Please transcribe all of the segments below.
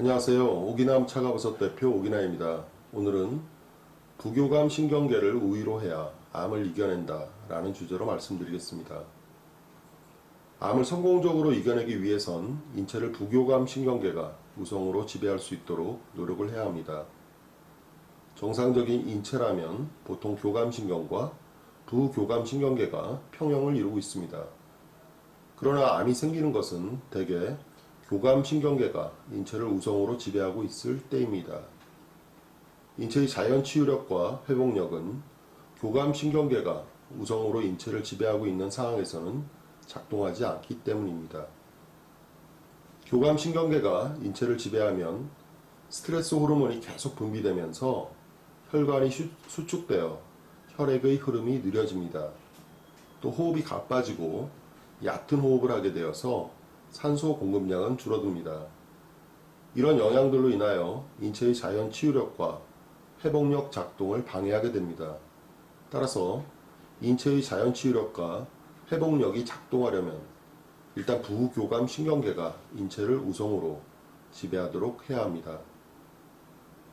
안녕하세요. 오기남 차가버섯 대표 오기나입니다. 오늘은 부교감 신경계를 우위로 해야 암을 이겨낸다 라는 주제로 말씀드리겠습니다. 암을 성공적으로 이겨내기 위해선 인체를 부교감 신경계가 우성으로 지배할 수 있도록 노력을 해야 합니다. 정상적인 인체라면 보통 교감신경과 부교감신경계가 평형을 이루고 있습니다. 그러나 암이 생기는 것은 대개 교감신경계가 인체를 우성으로 지배하고 있을 때입니다. 인체의 자연 치유력과 회복력은 교감신경계가 우성으로 인체를 지배하고 있는 상황에서는 작동하지 않기 때문입니다. 교감신경계가 인체를 지배하면 스트레스 호르몬이 계속 분비되면서 혈관이 수- 수축되어 혈액의 흐름이 느려집니다. 또 호흡이 가빠지고 얕은 호흡을 하게 되어서 산소 공급량은 줄어듭니다. 이런 영향들로 인하여 인체의 자연 치유력과 회복력 작동을 방해하게 됩니다. 따라서 인체의 자연 치유력과 회복력이 작동하려면 일단 부교감 신경계가 인체를 우성으로 지배하도록 해야 합니다.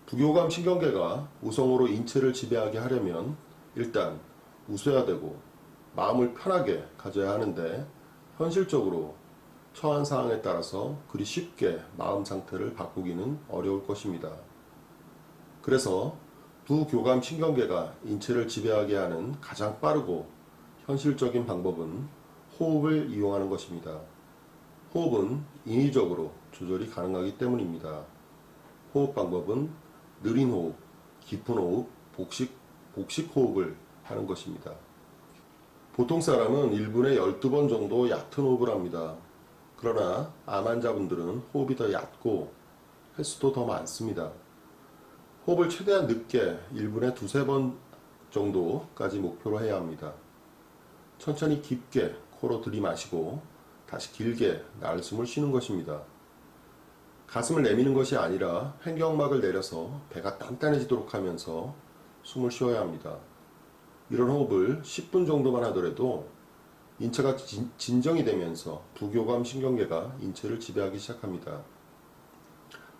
부교감 신경계가 우성으로 인체를 지배하게 하려면 일단 웃어야 되고 마음을 편하게 가져야 하는데 현실적으로 처한 상황에 따라서 그리 쉽게 마음 상태를 바꾸기는 어려울 것입니다. 그래서 부교감 신경계가 인체를 지배하게 하는 가장 빠르고 현실적인 방법은 호흡을 이용하는 것입니다. 호흡은 인위적으로 조절이 가능하기 때문입니다. 호흡 방법은 느린 호흡, 깊은 호흡, 복식, 복식 호흡을 하는 것입니다. 보통 사람은 1분에 12번 정도 얕은 호흡을 합니다. 그러나 암 환자분들은 호흡이 더 얕고 횟수도 더 많습니다. 호흡을 최대한 늦게 1분에 두세 번 정도까지 목표로 해야 합니다. 천천히 깊게 코로 들이마시고 다시 길게 날숨을 쉬는 것입니다. 가슴을 내미는 것이 아니라 횡격막을 내려서 배가 단단해지도록 하면서 숨을 쉬어야 합니다. 이런 호흡을 10분 정도만 하더라도 인체가 진, 진정이 되면서 부교감 신경계가 인체를 지배하기 시작합니다.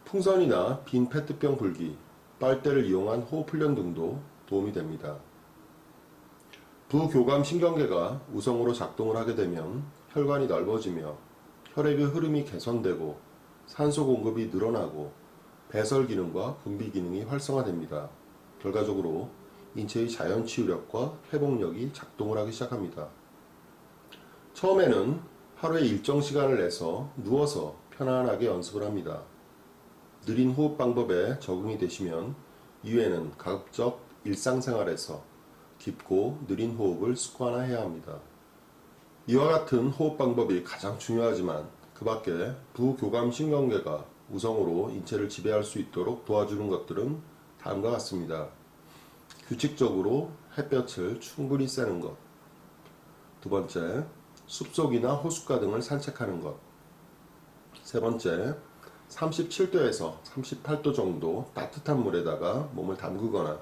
풍선이나 빈 페트병 불기, 빨대를 이용한 호흡 훈련 등도 도움이 됩니다. 부교감 신경계가 우성으로 작동을 하게 되면 혈관이 넓어지며 혈액의 흐름이 개선되고 산소 공급이 늘어나고 배설 기능과 분비 기능이 활성화됩니다. 결과적으로 인체의 자연 치유력과 회복력이 작동을 하기 시작합니다. 처음에는 하루에 일정 시간을 내서 누워서 편안하게 연습을 합니다. 느린 호흡 방법에 적응이 되시면 이후에는 가급적 일상생활에서 깊고 느린 호흡을 습관화해야 합니다. 이와 같은 호흡 방법이 가장 중요하지만 그 밖에 부교감 신경계가 우성으로 인체를 지배할 수 있도록 도와주는 것들은 다음과 같습니다. 규칙적으로 햇볕을 충분히 쐬는 것. 두 번째, 숲속이나 호숫가 등을 산책하는 것. 세 번째, 37도에서 38도 정도 따뜻한 물에다가 몸을 담그거나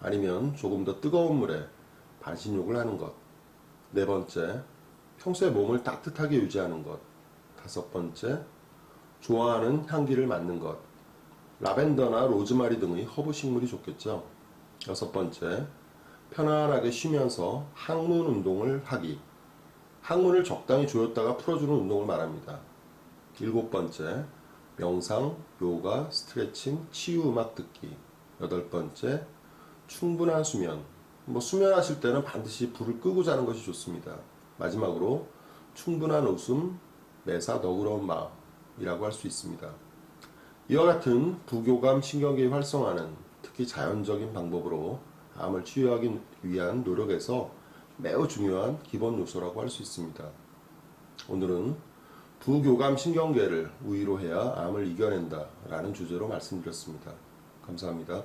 아니면 조금 더 뜨거운 물에 반신욕을 하는 것. 네 번째, 평소에 몸을 따뜻하게 유지하는 것. 다섯 번째, 좋아하는 향기를 맡는 것. 라벤더나 로즈마리 등의 허브 식물이 좋겠죠. 여섯 번째, 편안하게 쉬면서 항문 운동을 하기. 항문을 적당히 조였다가 풀어주는 운동을 말합니다. 일곱 번째, 명상, 요가, 스트레칭, 치유 음악 듣기. 여덟 번째, 충분한 수면. 뭐 수면하실 때는 반드시 불을 끄고 자는 것이 좋습니다. 마지막으로 충분한 웃음, 매사 너그러운 마음이라고 할 수 있습니다. 이와 같은 부교감 신경계의 활성화는 특히 자연적인 방법으로 암을 치유하기 위한 노력에서 매우 중요한 기본 요소라고 할 수 있습니다. 오늘은 부교감 신경계를 우위로 해야 암을 이겨낸다 라는 주제로 말씀드렸습니다. 감사합니다.